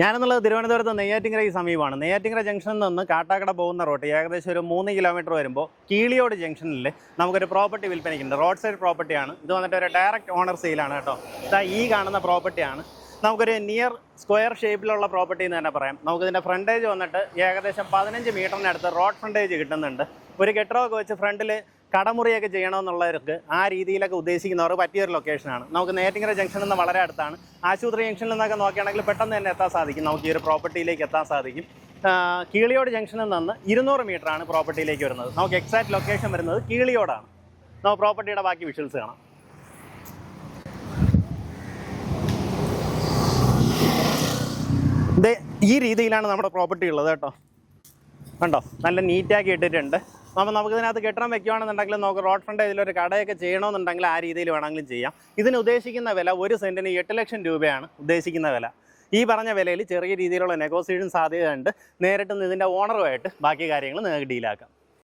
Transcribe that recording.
ഞാനെന്നുള്ളത് തിരുവനന്തപുരത്ത് നെയ്യാറ്റിങ്കരയ്ക്ക് സമീപമാണ്. നെയ്യാറ്റിങ്കര ജംഗ്ഷനിൽ നിന്ന് കാട്ടാക്കട പോകുന്ന റോട്ട് ഏകദേശം ഒരു മൂന്ന് കിലോമീറ്റർ വരുമ്പോൾ കീളിയോട് ജംഗ്ഷനിൽ നമുക്കൊരു പ്രോപ്പർട്ടി വിൽപ്പനയ്ക്കുണ്ട്. റോഡ് സൈഡ് പ്രോപ്പർട്ടിയാണ് ഇത് വന്നിട്ട് ഒരു ഡയറക്റ്റ് ഓണർ സെയിലാണ് കേട്ടോ. ഇതാ ഈ കാണുന്ന പ്രോപ്പർട്ടിയാണ് നമുക്കൊരു നിയർ സ്ക്വയർ ഷേപ്പിലുള്ള പ്രോപ്പർട്ടി എന്ന് തന്നെ പറയാം. നമുക്കിതിന്റെ ഫ്രണ്ടേജ് വന്നിട്ട് ഏകദേശം പതിനഞ്ച് മീറ്ററിനടുത്ത് റോഡ് ഫ്രണ്ടേജ് കിട്ടുന്നുണ്ട്. ഒരു കെട്ടിടമൊക്കെ വെച്ച് ഫ്രണ്ടിൽ കടമുറിയൊക്കെ ചെയ്യണമെന്നുള്ളവർക്ക് ആ രീതിയിലൊക്കെ ഉദ്ദേശിക്കുന്നവർ പറ്റിയൊരു ലൊക്കേഷനാണ് നമുക്ക് നേറ്റിങ്ങര ജംഗ്ഷനിൽ നിന്ന് വളരെ അടുത്താണ്. ആശുപത്രി ജംഗ്ഷനിൽ നിന്നൊക്കെ നോക്കുകയാണെങ്കിൽ പെട്ടെന്ന് തന്നെ എത്താൻ സാധിക്കും. നമുക്ക് ഈ ഒരു പ്രോപ്പർട്ടിയിലേക്ക് എത്താൻ സാധിക്കും. കീളിയോട് ജംഗ്ഷനിൽ നിന്ന് ഇരുന്നൂറ് ആണ് പ്രോപ്പർട്ടിയിലേക്ക് വരുന്നത്. നമുക്ക് എക്സാക്ട് ലൊക്കേഷൻ വരുന്നത് കീളിയോടാണ്. നമുക്ക് പ്രോപ്പർട്ടിയുടെ ബാക്കി വിഷ്വൽസ് കാണാം. ഈ രീതിയിലാണ് നമ്മുടെ പ്രോപ്പർട്ടി ഉള്ളത് കേട്ടോ. കണ്ടോ? നല്ല നീറ്റാക്കി ഇട്ടിട്ടുണ്ട്. അപ്പോൾ നമുക്ക് ഇതിനകത്ത് കെട്ടിടം വെക്കുകയാണെന്നുണ്ടെങ്കിൽ നമുക്ക് റോഡ് ഫ്രണ്ട് ഇതിലൊരു കടയൊക്കെ ചെയ്യണമെന്നുണ്ടെങ്കിൽ ആ രീതിയിൽ വേണമെങ്കിലും ചെയ്യാം. ഇതിന് ഉദ്ദേശിക്കുന്ന വില ഒരു സെന്റിന് എട്ട് ലക്ഷം രൂപയാണ് ഉദ്ദേശിക്കുന്ന വില. ഈ പറഞ്ഞ വിലയിൽ ചെറിയ രീതിയിലുള്ള നെഗോസിയേഷൻ സാധ്യതയുണ്ട്. നേരിട്ട് ഇതിന്റെ ഓണറുമായിട്ട് ബാക്കി കാര്യങ്ങൾ നിങ്ങൾക്ക് ഡീലാക്കാം